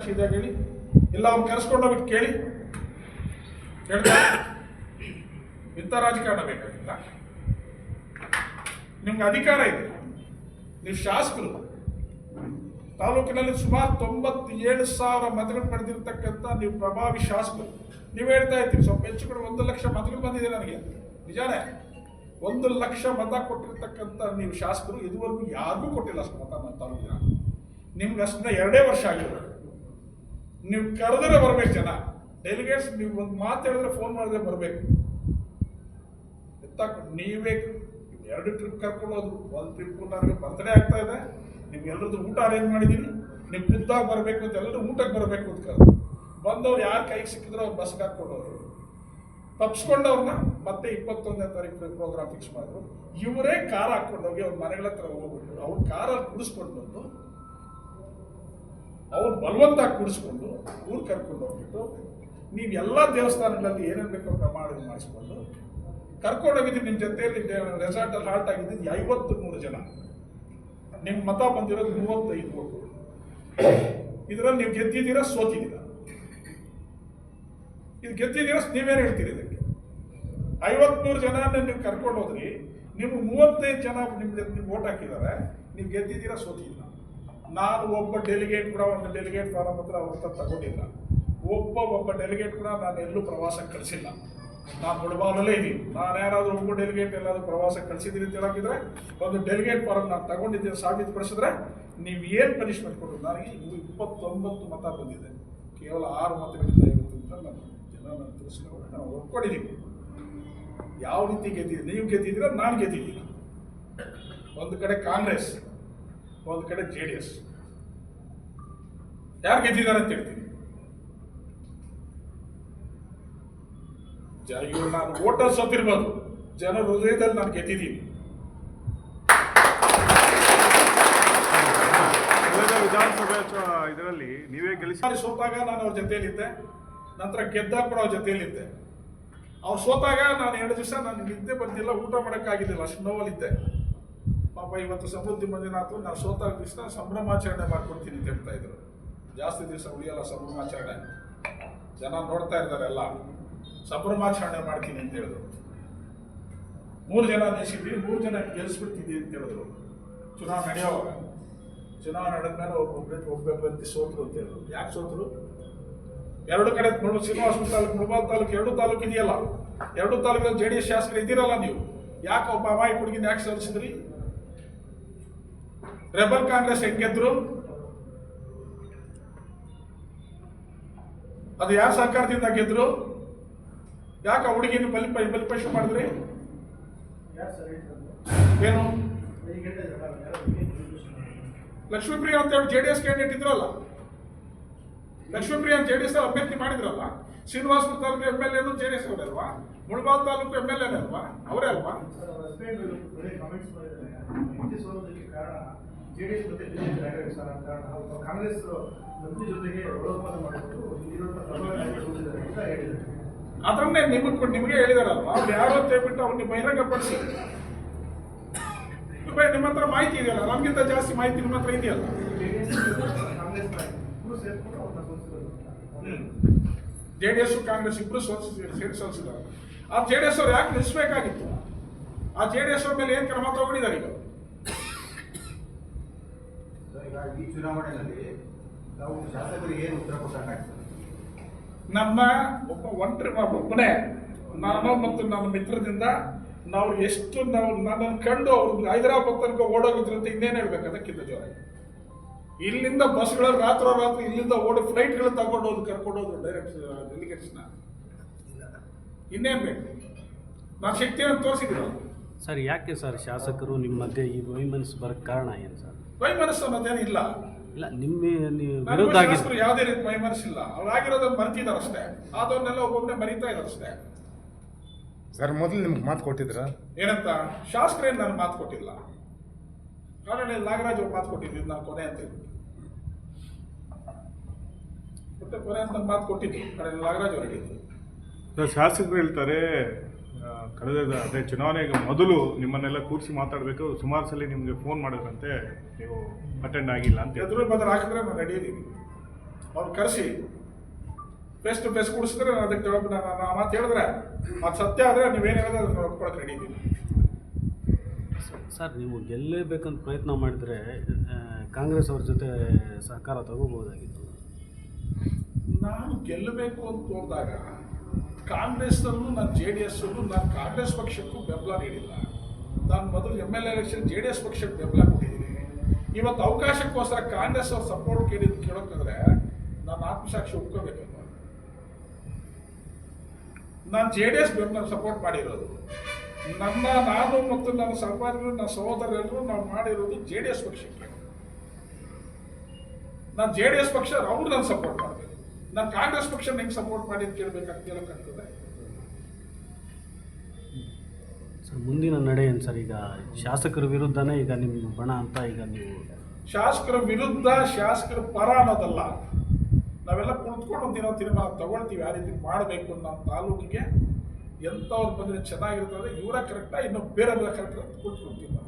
ಇದಾಗ ಹೇಳಿ ಇಲ್ಲ ಅವ್ನು ಕರೆಸ್ಕೊಂಡು ಹೋಗ್ಬಿಟ್ಟು ಕೇಳಿ. ಹೇಳ್ತಾರೆ ಇಂಥ ರಾಜಕಾರಣ ಬೇಕಾಗಿಲ್ಲ ನಿಮ್ಗೆ ಅಧಿಕಾರ ಇದೆ. ನೀವು ಶಾಸಕರು. ತಾಲೂಕಿನಲ್ಲಿ ಸುಮಾರು ತೊಂಬತ್ತೇಳು ಸಾವಿರ ಮತಗಳು ಪಡೆದಿರ್ತಕ್ಕಂಥ ನೀವು ಪ್ರಭಾವಿ ಶಾಸಕರು. ನೀವು ಹೇಳ್ತಾ ಇರ್ತೀರಿ ಸ್ವಲ್ಪ ಹೆಚ್ಚು ಕಡೆ ಒಂದು ಲಕ್ಷ ಮತಗಳು ಬಂದಿದೆ ನನಗೆ. ನಿಜಾನೇ, ಒಂದು ಲಕ್ಷ ಮತ ಕೊಟ್ಟಿರ್ತಕ್ಕಂಥ ನೀವು ಶಾಸಕರು ಇದುವರೆಗೂ ಯಾರಿಗೂ ಕೊಟ್ಟಿಲ್ಲ ಅಷ್ಟು ಮತ ನನ್ನ ತಾಲೂಕಿನ. ನಿಮ್ಗೆ ಅಷ್ಟನ್ನ ಎರಡೇ ವರ್ಷ ಆಗಿರೋದು ನೀವು ಕರೆದ್ರೆ ಬರ್ಬೇಕು ಜನ. ಡೆಲಿಗೇಟ್ಸ್ ನೀವು ಒಂದು ಮಾತು ಹೇಳಿದ್ರೆ ಫೋನ್ ಮಾಡಿದ್ರೆ ಬರಬೇಕು. ನೀವೇ ಎರಡು ಟ್ರಿಪ್ ಕರ್ಕೊಳ್ಳೋದು ಒಂದು ಟ್ರಿಪ್ ನನಗೆ ಬರ್ತಡೇ ಆಗ್ತಾ ಇದೆ. ನಿಮ್ಗೆಲ್ಲರದ್ದು ಊಟ ಅರೇಂಜ್ ಮಾಡಿದ್ದೀನಿ ನೀವು ಖುದ್ದಾಗಿ ಬರಬೇಕು ಅಂತ ಎಲ್ಲರೂ ಊಟಕ್ಕೆ ಬರಬೇಕು ಅಂತ ಕರೆದು ಬಂದವ್ರು ಯಾರು ಕೈಗೆ ಸಿಕ್ಕಿದ್ರು ಅವ್ರು ಬಸ್ಗೆ ಹಾಕ್ಕೊಂಡವ್ರು. ತಪ್ಪಿಸ್ಕೊಂಡವ್ರನ್ನ ಮತ್ತೆ ಇಪ್ಪತ್ತೊಂದನೇ ತಾರೀಕು ಪ್ರೋಗ್ರಾಮ್ ಫಿಕ್ಸ್ ಮಾಡಿದ್ರು. ಇವರೇ ಕಾರ್ ಹಾಕ್ಕೊಂಡೋಗಿ ಅವ್ರ ಮನೆಗಳ ಹತ್ರ ಹೋಗ್ಬಿಟ್ಟು ಅವ್ರ ಕಾರಲ್ಲಿ ಕುಡಿಸ್ಕೊಂಡು ಬಂದು ಬಲವಂತ ಕೂಡಿಸ್ಕೊಂಡು, ಊರು ಕರ್ಕೊಂಡು ಹೋಗ್ಬಿಟ್ಟು, ನೀವು ಎಲ್ಲ ದೇವಸ್ಥಾನಗಳಲ್ಲಿ ಏನೇನು ಬೇಕೋ ಪ್ರಮಾಣ ಮಾಡಿಸ್ಕೊಂಡು, ಕರ್ಕೊಂಡು ಹೋಗಿದ್ದೀನಿ ನಿಮ್ಮ ಜೊತೆಯಲ್ಲಿ ರೆಸಾರ್ಟಲ್ಲಿ ಹಾಲ್ಟ್ ಆಗಿದ್ದು ಐವತ್ತು ಮೂರು ಜನ. ನಿಮ್ಮ ಮತ ಬಂದಿರೋದು ಮೂವತ್ತೈದು ಕೋಟಿ ಇದರಲ್ಲಿ ನೀವು ಗೆದ್ದಿದ್ದೀರಾ, ಸೋತಿದ್ದೀರಾ? ಇದು ಗೆದ್ದಿದ್ದೀರಾ, ನೀವೇನು ಹೇಳ್ತೀರಿ ಇದಕ್ಕೆ? ಐವತ್ಮೂರು ಜನ ನೀವು ಕರ್ಕೊಂಡು ಹೋದ್ರಿ ನಿಮ್ಮ ಮೂವತ್ತೈದು ಜನ ನಿಮ್ಗೆ ನೀವು ಓಟ್ ಹಾಕಿದ್ದಾರೆ, ನೀವು ಗೆದ್ದಿದ್ದೀರಾ ಸೋತಿಲ್ಲ ನಾನು ಒಬ್ಬ ಡೆಲಿಗೇಟ್ ಕೂಡ ಒಂದು ಡೆಲಿಗೇಟ್ ಫಾರಂ ಹತ್ರ ಅವ್ರ ತಗೊಂಡಿಲ್ಲ. ಒಬ್ಬ ಒಬ್ಬ ಡೆಲಿಗೇಟ್ ಕೂಡ ನಾನು ಎಲ್ಲೂ ಪ್ರವಾಸಕ್ಕೆ ಕಳಿಸಿಲ್ಲ. ನಾನು ಮುಳಬಾಲಲ್ಲೇ ಇದ್ದೀನಿ. ನಾನು ಯಾರಾದರೂ ಒಬ್ಬ ಡೆಲಿಗೇಟ್ ಎಲ್ಲಾದರೂ ಪ್ರವಾಸಕ್ಕೆ ಕಳಿಸಿದ್ದೀನಿ ಅಂತ ಹೇಳಾಕಿದ್ರೆ ಒಂದು ಡೆಲಿಗೇಟ್ ಫಾರಂ ನಾನು ತಗೊಂಡಿದ್ದೀನಿ ಸಾಬೀತುಪಡಿಸಿದ್ರೆ ನೀವು ಏನು ಪನಿಷ್ಮೆಂಟ್ ಕೊಟ್ಟರು ನನಗೆ ಇಪ್ಪತ್ತೊಂಬತ್ತು ಮತ ಬಂದಿದೆ. ಕೇವಲ ಆರು ಮತಗಳಿಂದ ಅಂತ ನಾನು ಜನ ತಿಳಿಸ್ಕೊಂಡು ನಾನು ಒಪ್ಕೊಂಡಿದ್ದೀನಿ ಯಾವ ರೀತಿ ಗೆದ್ದಿದ್ದೀನಿ ನೀವು ಗೆದ್ದಿದ್ದೀರ? ನಾನು ಗೆದ್ದಿದ್ದೀನಿ? ಒಂದು ಕಡೆ ಕಾಂಗ್ರೆಸ್. ಒಂದು ಕಡೆ ಜೆ ಡಿ ಎಸ್. ಯಾರು ಗೆದ್ದಿದ್ದಾರೆ ಅಂತ ಹೇಳ್ತೀನಿ. ಇವ್ರು ನಾನು ಓಟರ್ ಸತ್ತಿರ್ಬೋದು ಜನ ಹೃದಯದಲ್ಲಿ ನಾನು ಗೆದ್ದಿದ್ದೀನಿ. ವಿಧಾನಸಭೆ ಇದರಲ್ಲಿ ನೀವೇ ಗೆಲ್ಲಿಸಿ ಸೋತಾಗ ನಾನು ಅವ್ರ ಜೊತೆಯಲ್ಲಿದ್ದೆ. ನಂತರ ಗೆದ್ದಾಗ ಕೂಡ ಅವ್ರ ಜೊತೆಯಲ್ಲಿದ್ದೆ. ಅವ್ರು ಸೋತಾಗ ನಾನು ಎರಡು ದಿವಸ ನಾನು ನಿದ್ದೆ ಬಂದಿಲ್ಲ ಊಟ ಮಾಡೋಕ್ಕಾಗಿದ್ದಿಲ್ಲ ಅಷ್ಟು ನೋವಲ್ಲಿದ್ದೆ. ಪಾಪ ಇವತ್ತು ಸಮೃದ್ಧಿ ಮಂಜುನಾಥ್ ನಾವು ಸೋತಾಗ ದಿವಸ ಸಂಭ್ರಮಾಚರಣೆ ಮಾಡ್ಕೊಡ್ತೀನಿ ಅಂತ ಇದ್ರು. ಜಾಸ್ತಿ ದಿವಸ ಉಳಿಯಲ್ಲ ಸಂಭ್ರಮಾಚರಣೆ. ಜನ ನೋಡ್ತಾ ಇದ್ದಾರೆ ಎಲ್ಲ. ಸಂಭ್ರಮಾಚರಣೆ ಮಾಡ್ತೀನಿ ಅಂತ ಹೇಳಿದ್ರು. ಮೂರು ಜನ ನಿಲ್ಲಿಸಿದ್ವಿ ಮೂರು ಜನ ಗೆಲ್ಲಿಸ್ಬಿಡ್ತಿದ್ವಿ ಅಂತ ಹೇಳಿದ್ರು. ಚುನಾವಣೆ ನಡೆಯೋವಾಗ ಚುನಾವಣೆ ನಡೆದ್ಮೇಲೆ ಒಬ್ಬೊಬ್ಬ ಒಬ್ಬ ಅಭ್ಯರ್ಥಿ ಸೋತರು ಅಂತ ಹೇಳಿದ್ರು. ಯಾಕೆ ಸೋತರು? ಎರಡು ಕಡೆ ಶ್ರೀನಿವಾಸ ತಾಲೂಕು ಮುಳಬಾಲ್ ತಾಲೂಕು ಎರಡು ತಾಲೂಕು ಇದೆಯಲ್ಲ. ಎರಡು ತಾಲೂಕಲ್ಲಿ ಜೆ ಡಿ ಎಸ್ ಶಾಸಕರು ಇದ್ದೀರಲ್ಲ ನೀವು. ಯಾಕೆ ಒಬ್ಬ ಅಮಾಯಿ ಹುಡುಗಿನ ಯಾಕೆ ಸೋಲಿಸಿದ್ರಿ? ರೆಬಲ್ ಕಾಂಗ್ರೆಸ್ ಹೆಂಗ್ ಗೆದ್ರು? ಅದು ಯಾರ ಸರ್ಕಾರದಿಂದ ಗೆದ್ರು? ಯಾಕೆ ಆ ಹುಡುಗಿನ ಬಲಿ ಬಲಿಪಶು ಮಾಡಿದ್ರಿ? ಏನು? ಲಕ್ಷ್ಮೀಪ್ರಿಯ ಅಂತ ಹೇಳಿ ಜೆ ಡಿ ಎಸ್ ಕ್ಯಾಂಡಿಡೇಟ್ ಇದ್ರಲ್ಲ ಲಕ್ಷ್ಮೀಪ್ರಿಯ ಜೆ ಡಿ ಎಸ್ ಅಭ್ಯರ್ಥಿ ಮಾಡಿದ್ರಲ್ಲ? ಶ್ರೀನಿವಾಸಪುರ ತಾಲೂಕು ಎಂ ಎಲ್ ಎನು ಜೆ ಡಿ ಅವರೇ ಅಲ್ವಾ? Mulbagal taluk M L A ಅಲ್ವಾ? ಅವರೇ ಅಲ್ವಾ? ಜೆಡಿಎಸ್ ಮತ್ತೆ ಬಿಜೆಪಿ ನಾಯಕರಿಗೆ ಸರ್ ಅಂತ ಕಾರಣ. ಅವರು ಕಾಂಗ್ರೆಸ್ ಮಂತ್ರಿ ಜೊತೆಗೆ ಒಳಗೊಪ್ಪಂದ ಮಾಡಿಕೊಂಡು ಇಲ್ಲಿರುವಂತಹ ಪ್ರಬಲ ಅಂತ ಹೇಳಿದ್ದಾರೆ. ಅದನ್ನೇ ನಿಮಗೆ ನಿಮಗೆ ಹೇಳಿದಾರಲ್ವಾ? ಅವ್ರು ಯಾರೋ ಅಂತ ಹೇಳ್ಬಿಟ್ಟು ಅವ್ರನ್ನ ಬಹಿರಂಗಪಡಿಸಿ ಬೈ- ನಿಮ್ಮ ಹತ್ರ ಮಾಹಿತಿ ಇದೆಯಲ್ಲ? ನಮಗಿಂತ ಜಾಸ್ತಿ ಮಾಹಿತಿ ನಿಮ್ಮ ಹತ್ರ ಇದೆಯಲ್ಲ? ಕಾಂಗ್ರೆಸ್ ನಾಯಕರು ಸೇರ್ಕೊಂಡು ಅವ್ರನ್ನ ಸೋಲಿಸಿರೋದು ಜೆ ಡಿ ಎಸ್ ಕಾಂಗ್ರೆಸ್ ಇಬ್ಬರು ಸೋಲಿಸಿ ಸೇರಿ ಸೋಲಿಸಿದ್ದಾರೆ. ಆ ಜೆ ಡಿ ಎಸ್ ಅವ್ರು ಯಾಕೆ ನಿಲ್ಲಿಸ್ಬೇಕಾಗಿತ್ತು? ಆ ಜೆ ಡಿ ಎಸ್ ಅವ್ರ ಮೇಲೆ ಏನು ಕ್ರಮ ತಗೊಂಡಿದ್ದಾರೆ ಈಗ? ಈ ಚುನಾವಣೆಯಲ್ಲಿ ನಾವು ಶಾಸಕರಿಗೆ ಏನು ಉತ್ತರ ಕೊಟ್ಟಂಗಾಗ್ತದೆ ನಮ್ಮ ಒಬ್ಬ ಒಂಟ್ರಿ ಒಬ್ಬನೇ ನಾನು ಮತ್ತು ನನ್ನ ಮಿತ್ರದಿಂದ ನಾವು ಎಷ್ಟು ನಾವು ನನ್ನನ್ನು ಕಂಡು ಅವ್ರು ಹೈದರಾಬಾದ್ ತನಕ ಓಡೋಗಿದ್ರು ಅಂತ ಇನ್ನೇನು ಹೇಳ್ಬೇಕು ಅದಕ್ಕಿಂತ ಜೋರಾಗಿ? ಇಲ್ಲಿಂದ ಬಸ್ಗಳಲ್ಲಿ ರಾತ್ರೋರಾತ್ರಿ ಇಲ್ಲಿಂದ ಓಡಿ ಫ್ಲೈಟ್ಗಳು ತಗೊಂಡು ಹೋದ್ರು ಕರ್ಕೊಂಡು ಹೋದ್ರು ಡೈರೆಕ್ಟ್ ಡೆಲಿಗೇಟ್ಸ್ನ ಇನ್ನೇನು ಬೇಕು? ನಾನು ಶಕ್ತಿಯನ್ನು ತೋರಿಸಿದ್ದೀರಲ್ಲ ಸರ್ ಯಾಕೆ ಸರ್ ಶಾಸಕರು ನಿಮ್ಮ ಮಧ್ಯೆ ಈ ವೈಮನಸ್ಸು ಬರಕ್ಕೆ ಕಾರಣ ಏನು ಸರ್? ವೈಮನಸ್ಸು ಅನ್ನೋದೇನು ಇಲ್ಲ. ಇಲ್ಲ ನಿಮ್ಮ ನೀವು ಶಾಸಕರು ಯಾವುದೇ ರೀತಿ ವೈಮನಸ್ಸಿಲ್ಲ ಅವ್ರು ಆಗಿರೋದನ್ನ ಮರ್ತಿದ್ದಾರೆ ಅಷ್ಟೇ. ಆದವನ್ನೆಲ್ಲ ಒಬ್ಬೊಬ್ಬನೇ ಮರಿತಾ ಇದ್ದಾರೆ ಅಷ್ಟೇ. ಸರ್ ಮೊದಲು ನಿಮ್ಗೆ ಮಾತು ಕೊಟ್ಟಿದ್ರ? ಏನಂತ? ಶಾಸಕರೇನು ನಾನು ಮಾತು ಕೊಟ್ಟಿಲ್ಲ. ಕಾರಣ ನಾಗರಾಜ್ ಅವ್ರು ಮಾತು ಕೊಟ್ಟಿದ್ದು ನಾನು ಕೊನೆ ಅಂತ ಹೇಳ್ಬಿಟ್ಟು. ಮತ್ತೆ ಕೊನೆ ಅಂತ ಮಾತು ಕೊಟ್ಟಿದ್ದು ಕಾರಣ ನಾಗರಾಜ್ ಅವ್ರು ಶಾಸಕರು ಹೇಳ್ತಾರೆ ಕಳೆದ ಅದೇ ಚುನಾವಣೆಗೆ ಮೊದಲು ನಿಮ್ಮನ್ನೆಲ್ಲ ಕೂರಿಸಿ ಮಾತಾಡಬೇಕು. ಸುಮಾರು ಸಲ ನಿಮಗೆ ಫೋನ್ ಮಾಡಿದ್ರಂತೆ. ನೀವು ಅಟೆಂಡ್ ಆಗಿಲ್ಲ ಅಂತ ಎದುರು ಬದಲು ಹಾಕಿದ್ರೆ ನಾನು ರೆಡಿ ಇದ್ದೀನಿ. ಅವ್ರು ಕರೆಸಿ. ಫೇಸ್ ಟು ಫೇಸ್ ಕೊಡಿಸಿದ್ರೆ ನಾನು ಅದಕ್ಕೆ ಜವಾಬ್ ನಾನು ಆ ಮಾತು ಹೇಳಿದ್ರೆ ಅದು ಸತ್ಯ ಆದರೆ ನೀವೇನು ಹೇಳಿದ್ರೆ ಅದನ್ನು ಒಪ್ಕೊಳಕ್ಕೆ ರೆಡಿ ಇದ್ದೀನಿ. ಸರ್ ನೀವು ಗೆಲ್ಲೇಬೇಕಂತ ಪ್ರಯತ್ನ ಮಾಡಿದರೆ ಕಾಂಗ್ರೆಸ್ ಅವ್ರ ಜೊತೆ ಸಹಕಾರ ತಗೋಬೋದಾಗಿತ್ತು ನಾನು ಗೆಲ್ಲಬೇಕು ಅಂತ ಹೋದಾಗ ಕಾಂಗ್ರೆಸ್ನಲ್ಲೂ ನಾನು ಜೆ ಡಿ ಎಸ್ಸಲ್ಲೂ ನಾನು ಕಾಂಗ್ರೆಸ್ ಪಕ್ಷಕ್ಕೂ ಬೆಂಬಲ ನೀಡಿಲ್ಲ. ನಾನು ಮೊದಲು M L election J D S ಪಕ್ಷಕ್ಕೆ ಬೆಂಬಲ ಕೊಟ್ಟಿದ್ದೀನಿ. ಇವತ್ತು ಅವಕಾಶಕ್ಕೋಸ್ಕರ ಕಾಂಗ್ರೆಸ್ ಅವ್ರ ಸಪೋರ್ಟ್ ಕೇಳಿದ್ ಕೇಳೋಕ್ಕಾದ್ರೆ ನಾನು ಆತ್ಮಸಾಕ್ಷಿ ಒಪ್ಕೋಬೇಕು ನಾನು ಜೆ ಡಿ ಎಸ್ ಬೆಂಬಲ ಸಪೋರ್ಟ್ ಮಾಡಿರೋದು. ನನ್ನ, ನಾನು ಮತ್ತು ನನ್ನ ಸಹಪಾಠಿಗಳು ನನ್ನ ಸಹೋದರರೆಲ್ಲರೂ ನಾವು ಮಾಡಿರೋದು ಜೆ ಡಿ ಎಸ್ ಪಕ್ಷಕ್ಕೆ. ನಾನು ಜೆ ಡಿ ಎಸ್ ಪಕ್ಷ ಅವ್ರು ನಾನು ಸಪೋರ್ಟ್ ಮಾಡಬೇಕು. ನಾನು ಕಾಂಗ್ರೆಸ್ ಪಕ್ಷ ಹೆಂಗೆ ಸಪೋರ್ಟ್ ಮಾಡಿ ಅಂತ ಕೇಳಬೇಕಾಗ್ತದೆ ಕೇಳೋಕ್ಕಾಗ್ತದೆ ಸರ್ ಮುಂದಿನ ನಡೆ ಏನು ಸರ್? ಈಗ ಶಾಸಕರ ವಿರುದ್ಧನೇ ಈಗ ನಿಮ್ಮ ಬಣ ಅಂತ ಈಗ ನೀವು ಶಾಸಕರ ವಿರುದ್ಧ ಶಾಸಕರ ಪರ ಅನ್ನೋದಲ್ಲ. ನಾವೆಲ್ಲ ಕುಳಿತುಕೊಂಡು ದಿನ ತೀರ್ಮಾನ ತಗೊಳ್ತೀವಿ ಆ ರೀತಿ ಮಾಡಬೇಕು ನಮ್ಮ ತಾಲೂಕಿಗೆ ಎಂಥವ್ರು ಬಂದರೆ ಚೆನ್ನಾಗಿರ್ತದೆ ಇವರ ಕರೆಕ್ಟಾ ಇನ್ನು ಬೇರೆ ಬೇರೆ ಕರೆಕ್ಟ್ ಕುಳಿತುಕೊಳ್ತೀವಿ ನಾವು.